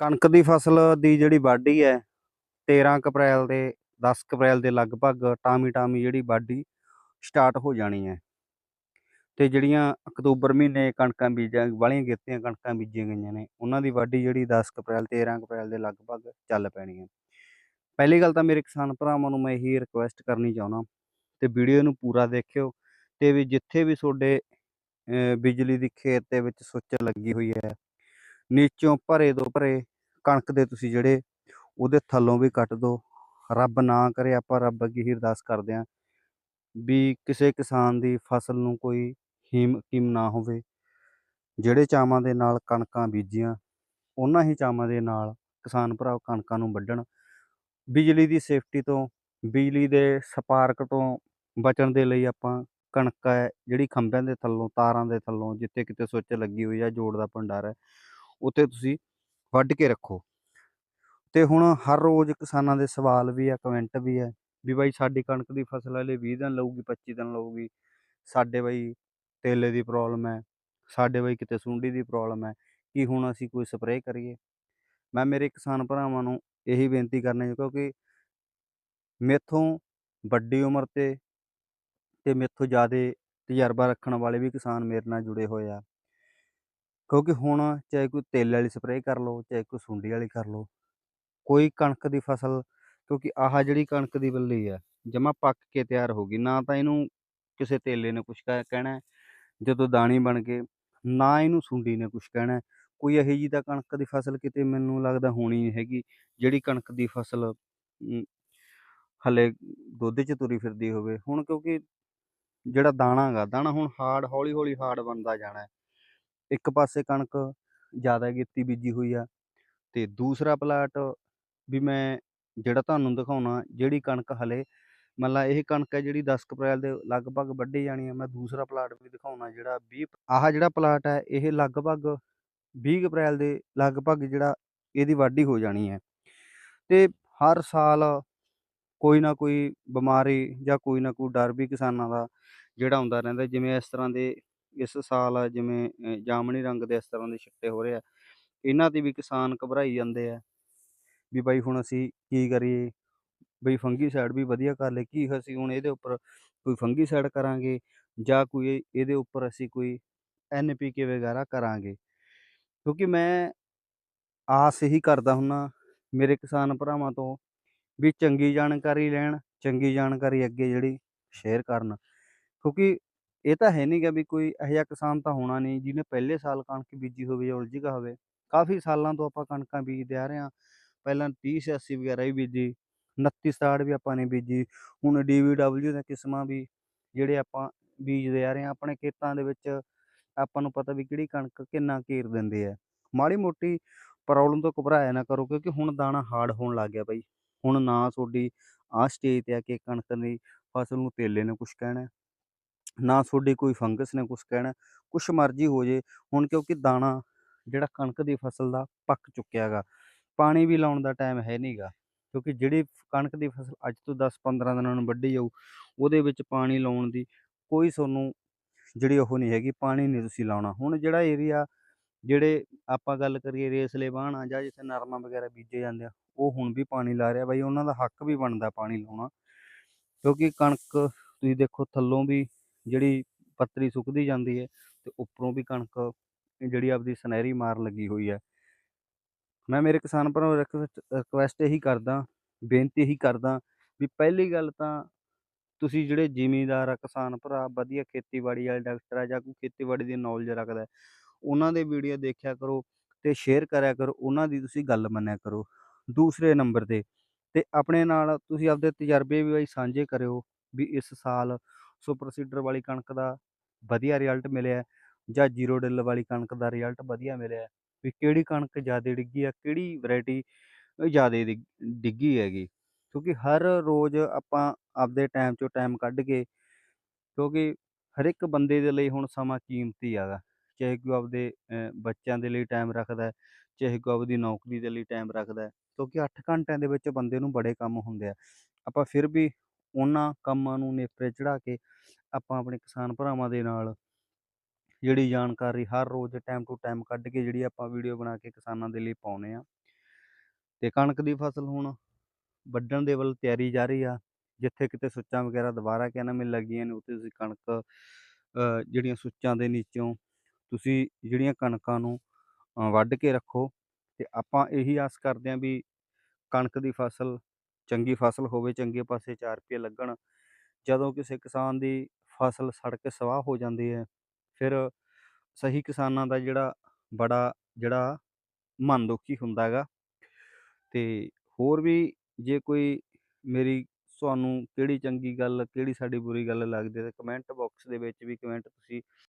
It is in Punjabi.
ਕਣਕ ਦੀ ਫਸਲ ਦੀ ਜਿਹੜੀ ਵਾਢੀ ਹੈ 13 ਅਪ੍ਰੈਲ ਦੇ 10 ਅਪ੍ਰੈਲ ਦੇ ਲਗਭਗ ਟਾਮੀ ਟਾਮੀ ਜਿਹੜੀ ਵਾਢੀ ਸਟਾਰਟ ਹੋ ਜਾਣੀ ਹੈ। ਤੇ ਜਿਹੜੀਆਂ ਅਕਤੂਬਰ ਮਹੀਨੇ ਕਣਕਾਂ ਬੀਜਾਂ ਵਾਲੀਆਂ ਗਿੱਤੀਆਂ ਕਣਕਾਂ ਬੀਜੀਆਂ ਗਈਆਂ ਨੇ, ਉਹਨਾਂ ਦੀ ਵਾਢੀ ਜਿਹੜੀ 10 ਅਪ੍ਰੈਲ 13 ਅਪ੍ਰੈਲ ਦੇ ਲਗਭਗ ਚੱਲ ਪੈਣੀ ਹੈ। ਪਹਿਲੀ ਗੱਲ ਤਾਂ ਮੇਰੇ ਕਿਸਾਨ ਭਰਾਵਾਂ ਨੂੰ ਮੈਂ ਇਹੀ ਰਿਕੁਐਸਟ ਕਰਨੀ ਚਾਹੁੰਦਾ, ਤੇ ਵੀਡੀਓ ਨੂੰ ਪੂਰਾ ਦੇਖਿਓ, ਤੇ ਵੀ ਜਿੱਥੇ ਵੀ ਤੁਹਾਡੇ ਬਿਜਲੀ ਦੀ ਖੇਤ ਦੇ ਵਿੱਚ ਸੁੱਚ ਲੱਗੀ ਹੋਈ ਹੈ ਨੀਚੋਂ ਭਰੇ ਤੋਂ ਭਰੇ ਕਣਕ ਦੇ ਤੁਸੀਂ ਜਿਹੜੇ ਉਹਦੇ ਥੱਲੋਂ ਵੀ ਕੱਟ ਦੋ ਰੱਬ ਨਾ ਕਰੇ ਆਪਾਂ ਰੱਬ ਅੱਗੇ ਹੀ ਅਰਦਾਸ ਕਰਦੇ ਹਾਂ ਵੀ ਕਿਸੇ ਕਿਸਾਨ ਦੀ ਫਸਲ ਨੂੰ ਕੋਈ ਹੀਮ ਕੀਮ ਨਾ ਹੋਵੇ। ਜਿਹੜੇ ਚਾਵਾਂ ਦੇ ਨਾਲ ਕਣਕਾਂ ਬੀਜੀਆਂ, ਉਹਨਾਂ ਹੀ ਚਾਵਾਂ ਦੇ ਨਾਲ ਕਿਸਾਨ ਭਰਾ ਕਣਕਾਂ ਨੂੰ ਵੱਢਣ। ਬਿਜਲੀ ਦੀ ਸੇਫਟੀ ਤੋਂ, ਬਿਜਲੀ ਦੇ ਸਪਾਰਕ ਤੋਂ ਬਚਣ ਦੇ ਲਈ ਆਪਾਂ ਕਣਕ ਹੈ ਜਿਹੜੀ ਖੰਭਿਆਂ ਦੇ ਥੱਲੋਂ, ਤਾਰਾਂ ਦੇ ਥੱਲੋਂ ਜਿੱਥੇ ਕਿਤੇ ਸੁੱਚ ਲੱਗੀ ਹੋਈ ਹੈ ਜੋੜ ਦਾ ਭੰਡਾਰ ਹੈ ਉੱਥੇ ਤੁਸੀਂ ਵੱਢ ਕੇ ਰੱਖੋ। ਤੇ ਹੁਣ ਹਰ ਰੋਜ਼ ਕਿਸਾਨਾਂ ਦੇ ਸਵਾਲ ਵੀ ਆ ਕਮੈਂਟ ਵੀ ਹੈ ਵੀ ਬਾਈ ਸਾਡੀ ਕਣਕ ਦੀ ਫਸਲ ਹਲੇ 20 ਦਿਨ ਲਊਗੀ 25 ਦਿਨ ਲਊਗੀ। ਸਾਡੇ ਬਾਈ ਤੇਲੇ ਦੀ ਪ੍ਰੋਬਲਮ ਹੈ, ਸਾਡੇ ਬਾਈ ਕਿਤੇ ਸੁੰਡੀ ਦੀ ਪ੍ਰੋਬਲਮ ਹੈ, ਕੀ ਹੁਣ ਅਸੀਂ ਕੋਈ ਸਪਰੇਅ ਕਰੀਏ? ਮੈਂ ਮੇਰੇ ਕਿਸਾਨ ਭਰਾਵਾਂ ਨੂੰ ਇਹੀ ਬੇਨਤੀ ਕਰਨੀ ਕਿਉਂਕਿ ਮੇਥੋਂ ਵੱਡੀ ਉਮਰ ਤੇ ਤੇ ਮੇਥੋਂ ਜ਼ਿਆਦਾ ਤਜਰਬਾ ਰੱਖਣ ਵਾਲੇ ਵੀ ਕਿਸਾਨ ਮੇਰੇ ਨਾਲ ਜੁੜੇ ਹੋਏ ਆ। ਕਿਉਂਕਿ ਹੁਣ ਚਾਹੇ ਕੋਈ ਤੇਲ ਵਾਲੀ ਸਪਰੇਅ ਕਰ ਲਓ ਚਾਹੇ ਕੋਈ ਸੁੰਡੀ ਵਾਲੀ ਕਰ ਲਓ ਕੋਈ ਕਣਕ ਦੀ ਫਸਲ ਕਿਉਂਕਿ ਆਹ ਜਿਹੜੀ ਕਣਕ ਦੀ ਬੱਲੀ ਆ ਜਮਾ ਪੱਕ ਕੇ ਤਿਆਰ ਹੋ ਗਈ ਨਾ ਤਾਂ ਇਹਨੂੰ ਕਿਸੇ ਤੇਲੇ ਨੇ ਕੁਝ ਕਹਿਣਾ ਜਦੋਂ ਦਾਣੀ ਬਣ ਗਏ ਨਾ ਇਹਨੂੰ ਸੁੰਡੀ ਨੇ ਕੁਝ ਕਹਿਣਾ ਕੋਈ ਇਹੋ ਜਿਹੀ ਤਾਂ ਕਣਕ ਦੀ ਫਸਲ ਕਿਤੇ ਮੈਨੂੰ ਲੱਗਦਾ ਹੋਣੀ ਨਹੀਂ ਹੈਗੀ ਜਿਹੜੀ ਕਣਕ ਦੀ ਫਸਲ ਅਮ, ਹਲੇ ਦੁੱਧ 'ਚ ਤੁਰੀ ਫਿਰਦੀ ਹੋਵੇ ਹੁਣ ਕਿਉਂਕਿ ਜਿਹੜਾ ਦਾਣਾ ਹੈਗਾ ਦਾਣਾ ਹੁਣ ਹਾਰਡ ਹੌਲੀ ਹੌਲੀ ਹਾਰਡ ਬਣਦਾ ਜਾਣਾ ਇੱਕ ਪਾਸੇ ਕਣਕ ਜ਼ਿਆਦਾ ਗਿੱਤੀ ਬੀਜੀ ਹੋਈ ਆ ਤੇ ਦੂਸਰਾ ਪਲਾਟ ਵੀ ਮੈਂ ਜਿਹੜਾ ਤੁਹਾਨੂੰ ਦਿਖਾਉਣਾ, ਜਿਹੜੀ ਕਣਕ ਹਲੇ ਮਤਲਬ ਇਹ ਕਣਕ ਹੈ ਜਿਹੜੀ 10 ਕੁ ਅਪ੍ਰੈਲ ਦੇ ਲਗਭਗ ਵੱਢੀ ਜਾਣੀ ਹੈ ਮੈਂ ਦੂਸਰਾ ਪਲਾਟ ਵੀ ਦਿਖਾਉਣਾ ਜਿਹੜਾ 20 ਆਹ ਜਿਹੜਾ ਪਲਾਟ ਹੈ, ਇਹ ਲਗਭਗ 20 ਕੁ ਅਪ੍ਰੈਲ ਦੇ ਲਗਭਗ ਜਿਹੜਾ ਇਹਦੀ ਵਾਢੀ ਹੋ ਜਾਣੀ ਹੈ। ਤੇ ਹਰ ਸਾਲ ਕੋਈ ਨਾ ਕੋਈ ਬਿਮਾਰੀ ਜਾਂ ਕੋਈ ਨਾ ਕੋਈ ਡਰ ਵੀ ਕਿਸਾਨਾਂ ਦਾ ਜਿਹੜਾ ਹੁੰਦਾ ਰਹਿੰਦਾ, ਜਿਵੇਂ ਇਸ ਤਰ੍ਹਾਂ ਦੇ ਇਸ ਸਾਲ ਜਿਵੇਂ ਜਾਮਣੀ ਰੰਗ ਦੇ ਇਸ ਤਰ੍ਹਾਂ ਦੇ ਛਿੱਟੇ ਹੋ ਰਹੇ ਆ, ਇਹਨਾਂ ਤੇ ਵੀ ਕਿਸਾਨ ਘਬਰਾਈ ਜਾਂਦੇ ਆ ਵੀ ਬਾਈ ਹੁਣ ਅਸੀਂ ਕੀ ਕਰੀਏ? ਬਈ ਫੰਗੀਸਾਈਡ ਵੀ ਵਧੀਆ ਕਰ ਲਏ, ਕੀ ਅਸੀਂ ਹੁਣ ਇਹਦੇ ਉੱਪਰ ਕੋਈ ਫੰਗੀਸਾਈਡ ਕਰਾਂਗੇ ਜਾਂ ਕੋਈ ਇਹਦੇ ਉੱਪਰ ਅਸੀਂ ਕੋਈ ਐਨਪੀਕੇ ਵਗੈਰਾ ਕਰਾਂਗੇ? ਕਿਉਂਕਿ ਮੈਂ ਆਸ ਹੀ ਕਰਦਾ ਹੁੰਨਾ ਮੇਰੇ ਕਿਸਾਨ ਭਰਾਵਾਂ ਤੋਂ ਵੀ ਚੰਗੀ ਜਾਣਕਾਰੀ ਲੈਣ, ਚੰਗੀ ਜਾਣਕਾਰੀ ਅੱਗੇ ਜਿਹੜੀ ਸ਼ੇਅਰ ਕਰਨ। ਕਿਉਂਕਿ ਇਹ ਤਾਂ ਹੈ ਨਹੀਂ ਗਾ ਵੀ ਕੋਈ ਇਹੋ ਜਿਹਾ ਕਿਸਾਨ ਤਾਂ ਹੋਣਾ ਨਹੀਂ ਜਿਹਨੇ ਪਹਿਲੇ ਸਾਲ ਕਣਕ ਬੀਜੀ ਹੋਵੇ ਜਾਂ ਉਲਝਗਾ ਹੋਵੇ। ਕਾਫੀ ਸਾਲਾਂ ਤੋਂ ਆਪਾਂ ਕਣਕਾਂ ਬੀਜਦੇ ਆ ਰਹੇ ਹਾਂ ਪਹਿਲਾਂ 30 86 ਵਗੈਰਾ ਵੀ ਬੀਜੀ 29 67 ਵੀ ਆਪਾਂ ਨੇ ਬੀਜੀ, ਹੁਣ ਡੀਵੀਡਬਲਯੂ ਦੀਆਂ ਕਿਸਮਾਂ ਵੀ ਜਿਹੜੇ ਆਪਾਂ ਬੀਜਦੇ ਆ ਰਹੇ ਹਾਂ ਆਪਣੇ ਖੇਤਾਂ ਦੇ ਵਿੱਚ ਆਪਾਂ ਨੂੰ ਪਤਾ ਵੀ ਕਿਹੜੀ ਕਣਕ ਕਿੰਨਾ ਘੇਰ ਦਿੰਦੇ ਆ। ਮਾੜੀ ਮੋਟੀ ਪ੍ਰੋਬਲਮ ਤੋਂ ਘਬਰਾਇਆ ਨਾ ਕਰੋ, ਕਿਉਂਕਿ ਹੁਣ ਦਾਣਾ ਹਾਰਡ ਹੋਣ ਲੱਗ ਗਿਆ ਬਾਈ। ਹੁਣ ਨਾ ਤੁਹਾਡੀ ਆ ਸਟੇਜ ਤੇ ਆ ਕੇ ਕਣਕ ਦੀ ਫਸਲ ਨੂੰ ਤੇਲੇ ਨੇ ਕੁਝ ਕਹਿਣਾ। ਨਾ ਤੁਹਾਡੀ ਕੋਈ ਫੰਗਸ ਨੇ ਕੁਝ ਕਹਿਣਾ, ਕੁਛ ਮਰਜ਼ੀ ਹੋ ਜੇ, ਹੁਣ ਕਿਉਂਕਿ ਦਾਣਾ ਜਿਹੜਾ ਕਣਕ ਦੀ ਫਸਲ ਦਾ ਪੱਕ ਚੁੱਕਿਆ ਹੈਗਾ, ਪਾਣੀ ਵੀ ਲਾਉਣ ਦਾ ਟਾਈਮ ਹੈ ਨਹੀਂਗਾ ਕਿਉਂਕਿ ਜਿਹੜੀ ਕਣਕ ਦੀ ਫਸਲ ਅੱਜ ਤੋਂ 10-15 ਦਿਨਾਂ ਨੂੰ ਵੱਢੀ ਜਾਊ, ਉਹਦੇ ਵਿੱਚ ਪਾਣੀ ਲਾਉਣ ਦੀ ਕੋਈ ਤੁਹਾਨੂੰ ਜਿਹੜੀ ਉਹ ਨਹੀਂ ਹੈਗੀ, ਪਾਣੀ ਨਹੀਂ ਤੁਸੀਂ ਲਾਉਣਾ। ਹੁਣ ਜਿਹੜਾ ਏਰੀਆ ਜਿਹੜੇ ਆਪਾਂ ਗੱਲ ਕਰੀਏ ਰੇਸਲੇ ਬਾਣ ਜਾਂ ਜਿੱਥੇ ਨਰਮਾ ਵਗੈਰਾ ਬੀਜੇ ਜਾਂਦੇ ਆ, ਉਹ ਹੁਣ ਵੀ ਪਾਣੀ ਲਾ ਰਿਹਾ ਬਾਈ, ਉਹਨਾਂ ਦਾ ਹੱਕ ਵੀ ਬਣਦਾ ਪਾਣੀ ਲਾਉਣਾ, ਕਿਉਂਕਿ ਕਣਕ ਤੁਸੀਂ ਦੇਖੋ ਥੱਲੋਂ ਵੀ ਜਿਹੜੀ ਪੱਤਰੀ ਸੁੱਕਦੀ ਜਾਂਦੀ ਹੈ ਤੇ ਉੱਪਰੋਂ ਵੀ ਕਣਕ ਜਿਹੜੀ ਆਪਦੀ ਸੁਨਹਿਰੀ ਮਾਰ ਲੱਗੀ ਹੋਈ ਹੈ। ਮੈਂ ਮੇਰੇ ਕਿਸਾਨ ਭਰਾਵਾਂ ਨੂੰ ਰਿਕਵੈਸਟ ਇਹੀ ਕਰਦਾ, ਬੇਨਤੀ ਇਹੀ ਕਰਦਾ ਵੀ ਪਹਿਲੀ ਗੱਲ ਤਾਂ ਤੁਸੀਂ ਜਿਹੜੇ ਜ਼ਿਮੀਂਦਾਰ ਆ, ਕਿਸਾਨ ਭਰਾ, ਵਧੀਆ ਖੇਤੀਬਾੜੀ ਵਾਲੇ ਡਾਕਟਰ ਆ ਜਾਂ ਕੋਈ ਖੇਤੀਬਾੜੀ ਦੀ ਨੌਲੇਜ ਰੱਖਦਾ, ਉਹਨਾਂ ਦੇ ਵੀਡੀਓ ਦੇਖਿਆ ਕਰੋ ਤੇ ਸ਼ੇਅਰ ਕਰਿਆ ਕਰੋ, ਉਹਨਾਂ ਦੀ ਤੁਸੀਂ ਗੱਲ ਮੰਨਿਆ ਕਰੋ। ਦੂਸਰੇ ਨੰਬਰ ਤੇ ਤੇ ਆਪਣੇ ਨਾਲ ਤੁਸੀਂ ਆਪਦੇ ਤਜਰਬੇ ਵੀ ਬਾਈ ਸਾਂਝੇ ਕਰਿਓ ਵੀ ਇਸ ਸਾਲ ਸੁਪਰ ਸੀਡਰ ਵਾਲੀ ਕਣਕ ਦਾ ਵਧੀਆ ਰਿਜ਼ਲਟ ਮਿਲਿਆ ਜਾਂ ਜ਼ੀਰੋ ਡਿੱਲ ਵਾਲੀ ਕਣਕ ਦਾ ਰਿਜ਼ਲਟ ਵਧੀਆ ਮਿਲਿਆ ਵੀ ਕਿਹੜੀ ਕਣਕ ਜ਼ਿਆਦਾ ਡਿੱਗੀ ਆ, ਕਿਹੜੀ ਵੈਰਾਈਟੀ ਜ਼ਿਆਦਾ ਡਿੱਗੀ ਹੈਗੀ। ਕਿਉਂਕਿ ਹਰ ਰੋਜ਼ ਆਪਾਂ ਆਪਦੇ ਟਾਈਮ ਚੋਂ ਟਾਈਮ ਕੱਢ ਕੇ, ਕਿਉਂਕਿ ਹਰ ਇੱਕ ਬੰਦੇ ਦੇ ਲਈ ਹੁਣ ਸਮਾਂ ਕੀਮਤੀ ਹੈਗਾ ਚਾਹੇ ਕੋਈ ਆਪਦੇ ਬੱਚਿਆਂ ਦੇ ਲਈ ਟਾਈਮ ਰੱਖਦਾ ਚਾਹੇ ਕੋਈ ਆਪਦੀ ਨੌਕਰੀ ਦੇ ਲਈ ਟਾਈਮ ਰੱਖਦਾ ਕਿਉਂਕਿ 8 ਘੰਟਿਆਂ ਦੇ ਵਿੱਚ ਬੰਦੇ ਨੂੰ ਬੜੇ ਕੰਮ ਹੁੰਦੇ ਆ। ਆਪਾਂ ਫਿਰ ਵੀ ਉਹਨਾਂ ਕੰਮਾਂ ਨੂੰ ਨੇਪਰੇ ਚੜਾ ਕੇ ਆਪਾਂ ਆਪਣੇ ਕਿਸਾਨ ਭਰਾਵਾਂ ਦੇ ਨਾਲ ਜਿਹੜੀ ਜਾਣਕਾਰੀ ਹਰ ਰੋਜ਼ ਟਾਈਮ ਟੂ ਟਾਈਮ ਕੱਢ ਕੇ ਜਿਹੜੀ ਆਪਾਂ ਵੀਡੀਓ ਬਣਾ ਕੇ ਕਿਸਾਨਾਂ ਦੇ ਲਈ ਪਾਉਂਦੇ ਆ ਤੇ ਕਣਕ ਦੀ ਫਸਲ ਹੁਣ ਵੱਢਣ ਦੇ ਵੱਲ ਤਿਆਰੀ ਜਾ ਰਹੀ ਆ। ਜਿੱਥੇ ਕਿਤੇ ਸੁੱਚਾਂ ਵਗੈਰਾ ਦੁਬਾਰਾ ਕਿਆ ਨਾ ਮਿਲ ਲੱਗੀਆਂ ਨੇ, ਉੱਥੇ ਤੁਸੀਂ ਕਣਕ ਜਿਹੜੀਆਂ ਸੁੱਚਾਂ ਦੇ ਨੀਚੋਂ ਤੁਸੀਂ ਜਿਹੜੀਆਂ ਕਣਕਾਂ ਨੂੰ ਵੱਢ ਕੇ ਰੱਖੋ। ਤੇ ਆਪਾਂ ਇਹੀ ਆਸ ਕਰਦੇ ਹਾਂ ਵੀ ਕਣਕ ਦੀ ਫਸਲ ਚੰਗੀ ਫਸਲ ਹੋਵੇ, ਚੰਗੇ ਪਾਸੇ 4 ਰੁਪਏ ਲੱਗਣ, ਜਦੋਂ ਕਿਸੇ ਕਿਸਾਨ ਦੀ ਫਸਲ ਸੜ ਕੇ ਸਵਾਹ ਹੋ ਜਾਂਦੀ ਹੈ, ਫਿਰ ਸਹੀ ਕਿਸਾਨਾਂ ਦਾ ਜਿਹੜਾ ਬੜਾ, ਜਿਹੜਾ ਮਨ ਦੁਖੀ ਹੁੰਦਾ ਹੈਗਾ। ਤੇ ਹੋਰ ਵੀ ਜੇ ਕੋਈ ਮੇਰੀ ਤੁਹਾਨੂੰ ਕਿਹੜੀ ਚੰਗੀ ਗੱਲ, ਕਿਹੜੀ ਸਾਡੀ ਬੁਰੀ ਗੱਲ ਲੱਗਦੀ ਹੈ, ਤਾਂ ਕਮੈਂਟ ਬਾਕਸ ਦੇ ਵਿੱਚ ਵੀ ਕਮੈਂਟ ਤੁਸੀਂ